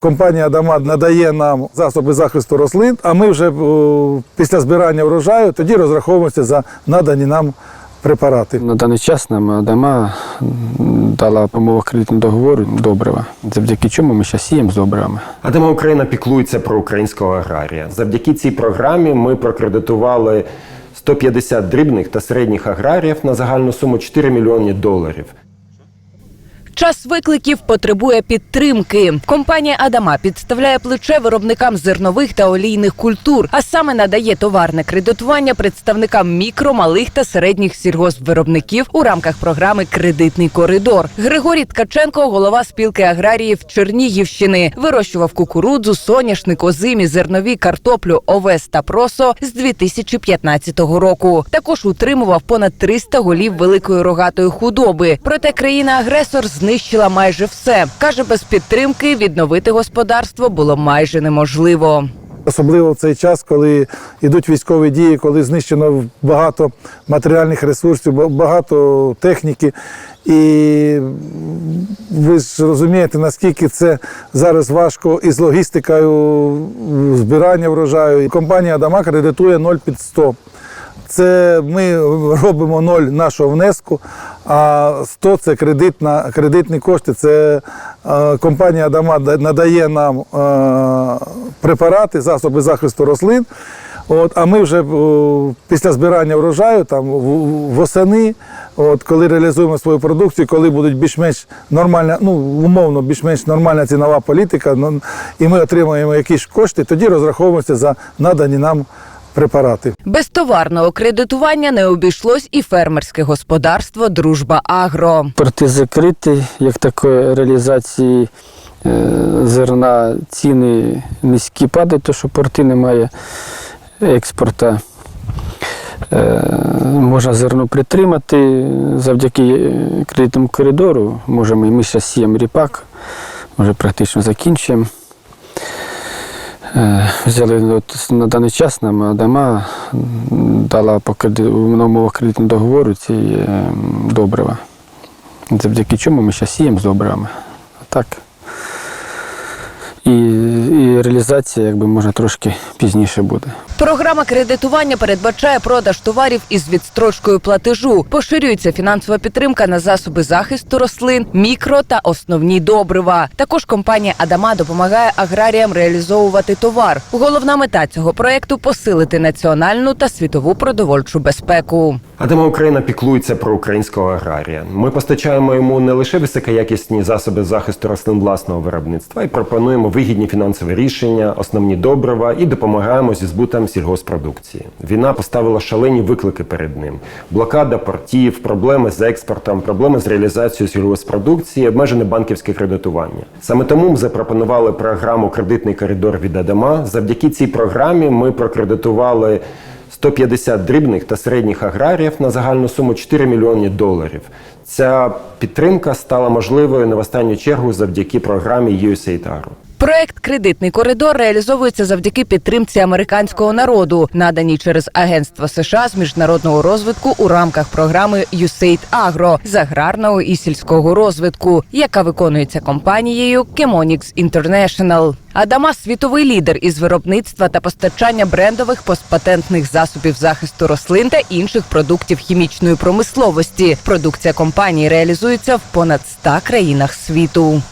Компанія Адамат надає нам засоби захисту рослин, а ми вже після збирання врожаю тоді розраховуємося за надані нам препарати. На даний час нам Адама дала по умовах кредитного договору добрива, завдяки чому ми зараз сіємо з добривами. Адама Україна піклується про українського аграрія. Завдяки цій програмі ми прокредитували 150 дрібних та середніх аграріїв на загальну суму 4 мільйони доларів. Час викликів потребує підтримки. Компанія Адама підставляє плече виробникам зернових та олійних культур, а саме надає товарне кредитування представникам мікро, малих та середніх сільгоспвиробників у рамках програми Кредитний коридор. Григорій Ткаченко, голова спілки аграріїв Чернігівщини, вирощував кукурудзу, соняшник, озимі, зернові, картоплю, овес та просо з 2015 року. Також утримував понад 300 голів великої рогатої худоби. Проте країна-агресор знищила майже все. каже, без підтримки відновити господарство було майже неможливо. Особливо в цей час, коли йдуть військові дії, коли знищено багато матеріальних ресурсів, багато техніки. І ви ж розумієте, наскільки це зараз важко із логістикою збирання врожаю. Компанія Адама кредитує 0 під 100. Це ми робимо ноль нашого внеску, а 100 це кредитна, кредитні кошти. Це е, компанія Адама надає нам е, препарати, засоби захисту рослин. От, а ми вже о, після збирання врожаю, там восени, от, коли реалізуємо свою продукцію, коли будуть більш-менш нормальна, ну умовно, більш-менш нормальна цінова політика, ну, і ми отримуємо якісь кошти, тоді розраховуємося за надані нам препарати. Без товарного кредитування не обійшлось і фермерське господарство Дружба Агро. Порти закриті, як такої реалізації е, зерна ціни низькі падають, тому що порти немає експорту. Е, Можна зерно притримати завдяки е, кредитному коридору. Можемо, і ми зараз сіємо ріпак, вже практично закінчуємо. Е, Взяли от, на даний час нам Адама дала по на умовах договору ці е, добрива. Завдяки чому ми зараз сіємо з добривами. А так. І, реалізація, якби може, трошки пізніше буде. Програма кредитування передбачає продаж товарів із відстрочкою платежу. Поширюється фінансова підтримка на засоби захисту рослин, мікро та основні добрива. Також компанія Адама допомагає аграріям реалізовувати товар. Головна мета цього проекту посилити національну та світову продовольчу безпеку. Адама Україна піклується про українського аграрія. Ми постачаємо йому не лише високоякісні засоби захисту рослин власного виробництва і пропонуємо вигідні фінансові рішення, основні добрива і допомагаємо зі збутом сільгоспродукції. Війна поставила шалені виклики перед ним: блокада портів, проблеми з експортом, проблеми з реалізацією сільгоспродукції, обмежене банківське кредитування. Саме тому ми запропонували програму Кредитний коридор від Адама. Завдяки цій програмі ми прокредитували 150 дрібних та середніх аграріїв на загальну суму 4 мільйони доларів. Ця підтримка стала можливою в останню чергу завдяки програмі USAID Agro. Проект Кредитний коридор реалізовується завдяки підтримці американського народу, наданій через Агентство США з міжнародного розвитку у рамках програми USAID Agro з аграрного і сільського розвитку, яка виконується компанією Chemonix International. Адама світовий лідер із виробництва та постачання брендових постпатентних засобів захисту рослин та інших продуктів хімічної промисловості. Продукція компанії реалізується в понад 100 країнах світу.